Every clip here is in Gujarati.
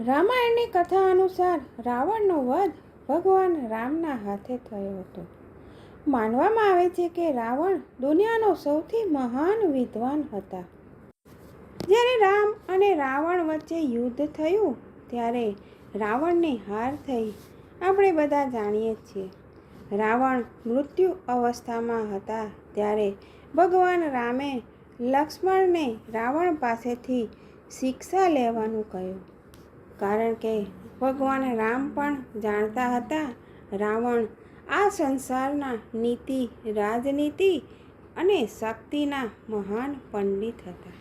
રામાયણની કથા અનુસાર રાવણનો વધ ભગવાન રામના હાથે થયો હતો. માનવામાં આવે છે કે રાવણ દુનિયાનો સૌથી મહાન વિદ્વાન હતા. જ્યારે રામ અને રાવણ વચ્ચે યુદ્ધ થયું, ત્યારે રાવણને હાર થઈ. આપણે બધા જાણીએ છીએ. રાવણ મૃત્યુ અવસ્થામાં હતા, ત્યારે ભગવાન રામે લક્ષ્મણને રાવણ પાસેથી શિક્ષા લેવાનું કહ્યું. કારણ કે ભગવાન રામ પણ જાણતા હતા, રાવણ આ સંસારના નીતિ, રાજનીતિ અને શક્તિના મહાન પંડિત હતા.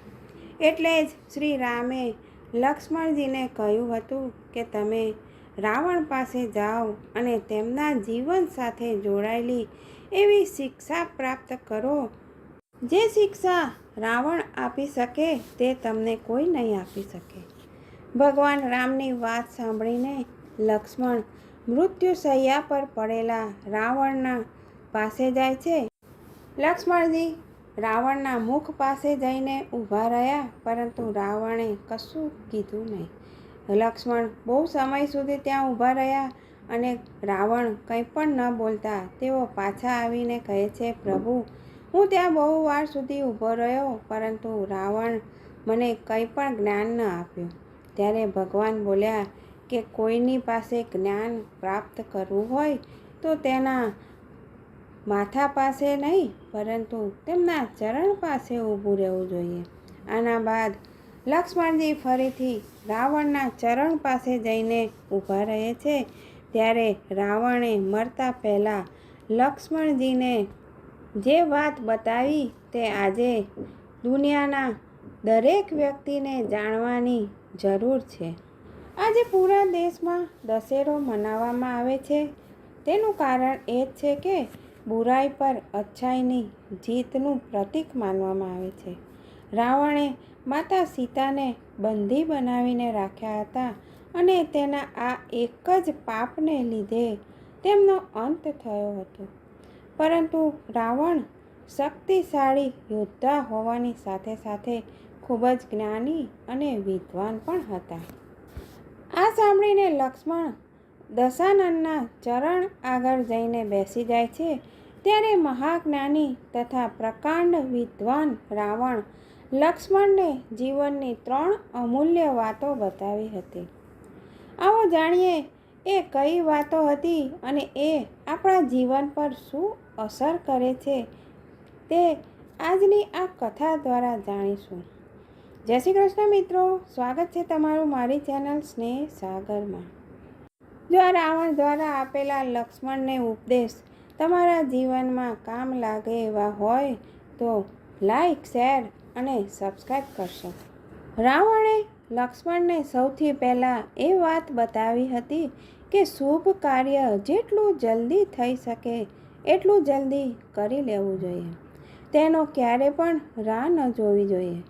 એટલે જ શ્રી રામે લક્ષ્મણજીને કહ્યું હતું કે તમે રાવણ પાસે જાઓ અને તેમના જીવન સાથે જોડાયેલી એવી શિક્ષા પ્રાપ્ત કરો. જે શિક્ષા રાવણ આપી શકે તે તમને કોઈ નહીં આપી શકે. ભગવાન રામની વાત સાંભળીને લક્ષ્મણ મૃત્યુશૈયા પર પડેલા રાવણના પાસે જાય છે. લક્ષ્મણજી રાવણના મુખ પાસે જઈને ઊભા રહ્યા, પરંતુ રાવણે કશું કીધું નહીં. લક્ષ્મણ બહુ સમય સુધી ત્યાં ઊભા રહ્યા અને રાવણ કંઈ પણ ન બોલતા તેઓ પાછા આવીને કહે છે, પ્રભુ, હું ત્યાં બહુ વાર સુધી ઊભો રહ્યો, પરંતુ રાવણ મને કંઈ પણ જ્ઞાન ન આપ્યું. ત્યારે ભગવાન બોલ્યા કે કોઈની પાસે જ્ઞાન પ્રાપ્ત કરવું હોય તો તેના માથા પાસે નહીં, પરંતુ તેમના ચરણ પાસે ઊભું રહેવું જોઈએ. આના બાદ લક્ષ્મણજી ફરીથી રાવણના ચરણ પાસે જઈને ઊભા રહે છે. ત્યારે રાવણે મરતા પહેલાં લક્ષ્મણજીને જે વાત બતાવી તે આજે દુનિયાના દરેક વ્યક્તિને જાણવાની જરૂર છે. આજે પૂરા દેશમાં દશેરો મનાવવામાં આવે છે. તેનું કારણ એ જ છે કે બુરાઈ પર અચ્છાઈની જીતનું પ્રતીક માનવામાં આવે છે. રાવણે માતા સીતાને બંધી બનાવીને રાખ્યા હતા અને તેના આ એક જ પાપને લીધે તેમનો અંત થયો હતો. પરંતુ રાવણ શક્તિશાળી યોદ્ધા હોવાની સાથે સાથે ખૂબ જ જ્ઞાની અને વિદ્વાન પણ હતા. આ સાંભળીને લક્ષ્મણ દશાનંદના ચરણ આગળ જઈને બેસી જાય છે. ત્યારે મહાજ્ઞાની તથા પ્રકાંડ વિદ્વાન રાવણ લક્ષ્મણને જીવનની ત્રણ અમૂલ્ય વાતો બતાવી હતી. આવો જાણીએ, એ કઈ વાતો હતી અને એ આપણા જીવન પર શું અસર કરે છે તે આજની આ કથા દ્વારા જાણીશું. જય શ્રી કૃષ્ણ મિત્રો, સ્વાગત છે તમારું મારી ચેનલ સ્નેહ સાગરમાં. જો આ રાવણ દ્વારા આપેલા લક્ષ્મણને ઉપદેશ તમારા જીવનમાં કામ લાગે એવા હોય તો લાઈક, શેર અને સબસ્ક્રાઈબ કરશો. રાવણે લક્ષ્મણને સૌથી પહેલાં એ વાત બતાવી હતી કે શુભ કાર્ય જેટલું જલ્દી થઈ શકે એટલું જલ્દી કરી લેવું જોઈએ. તેનો ક્યારે પણ રાહ ન જોવી જોઈએ.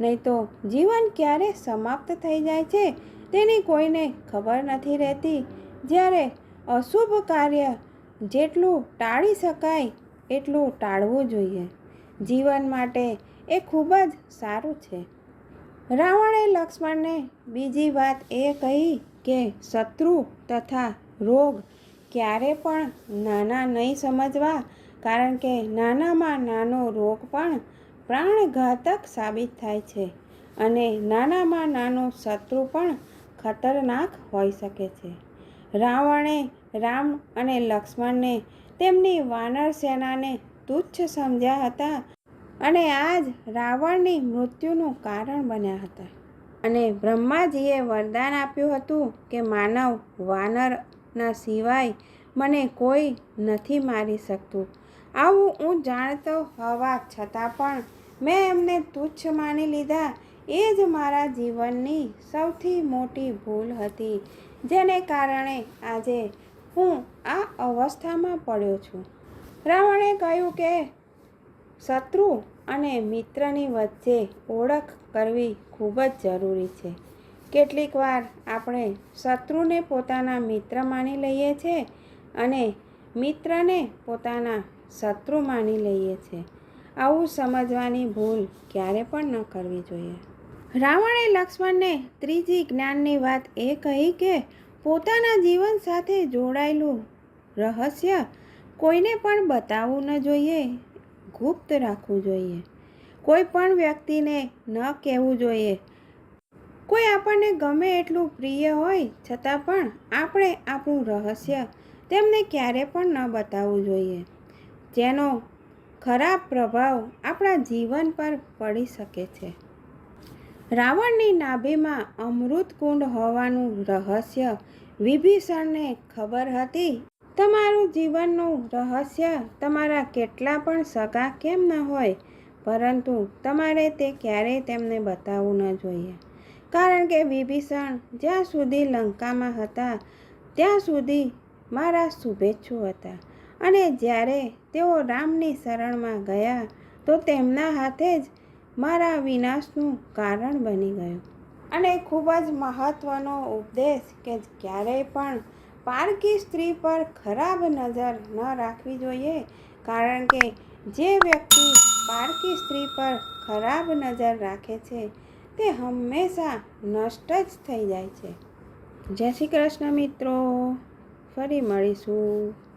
નહીં તો જીવન ક્યારે સમાપ્ત થઈ જાય છે તેની કોઈને ખબર નથી રહેતી. જ્યારે અશુભ કાર્ય જેટલું ટાળી શકાય એટલું ટાળવું જોઈએ. જીવન માટે એ ખૂબ જ સારું છે. રાવણે લક્ષ્મણને બીજી વાત એ કહી કે શત્રુ તથા રોગ ક્યારે પણ નાના નહીં સમજવા, કારણ કે નાનામાં નાનો રોગ પણ પ્રાણઘાતક સાબિત થાય છે અને નાનામાં નાનો શત્રુ પણ ખતરનાક હોઈ શકે છે. રાવણે રામ અને લક્ષ્મણને તેમની વાનર સેનાને તુચ્છ સમજ્યા હતા અને આજ રાવણની મૃત્યુનું કારણ બન્યા હતા. અને બ્રહ્માજીએ વરદાન આપ્યું હતું કે માનવ વાનરના સિવાય મને કોઈ નથી મારી શકતું. આવું હું જાણતો હોવા છતાં પણ મેં એમને તુચ્છ માની લીધા. એ જ મારા જીવનની સૌથી મોટી ભૂલ હતી, જેને કારણે આજે હું આ અવસ્થામાં પડ્યો છું. રાવણે કહ્યું કે, શત્રુ અને મિત્રની વચ્ચે ઓળખ કરવી ખૂબ જ જરૂરી છે. કેટલીક વાર આપણે શત્રુને પોતાના મિત્ર માની લઈએ છીએ અને મિત્રને પોતાના શત્રુ માની લઈએ છીએ આવું સમજવાની ભૂલ ક્યારે પણ ન કરવી જોઈએ. રાવણે લક્ષ્મણને ત્રીજી જ્ઞાનની વાત એ કહી કે પોતાના જીવન સાથે જોડાયેલું રહસ્ય કોઈને પણ બતાવવું ન જોઈએ, ગુપ્ત રાખવું જોઈએ. કોઈ પણ વ્યક્તિને ન કહેવું જોઈએ. કોઈ આપણને ગમે એટલું પ્રિય હોય, છતાં પણ આપણે આપણું રહસ્ય તેમને ક્યારે પણ ન બતાવવું જોઈએ. જેનો ખરાબ પ્રભાવ આપણા જીવન પર પડી શકે છે. રાવણની નાભીમાં અમૃત કુંડ હોવાનું રહસ્ય વિભીષણને ખબર હતી. તમારું જીવનનું રહસ્ય તમારા કેટલા પણ સગા કેમ ન હોય, પરંતુ તમારે તે ક્યારેય તેમને બતાવવું ન જોઈએ. કારણ કે વિભીષણ જ્યાં સુધી લંકામાં હતા, ત્યાં સુધી મારા શુભેચ્છુ હતા. અને જ્યારે તેઓ રામની શરણમાં ગયા, તો તેમના હાથે જ મારા વિનાશનું કારણ બની ગયું. અને ખૂબ જ મહત્ત્વનો ઉપદેશ કે ક્યારેય પણ પારકી સ્ત્રી પર ખરાબ નજર ન રાખવી જોઈએ, કારણ કે જે વ્યક્તિ પારકી સ્ત્રી પર ખરાબ નજર રાખે છે, તે હંમેશા નષ્ટ જ થઈ જાય છે. જય શ્રી કૃષ્ણ મિત્રો, ફરી મળીશું.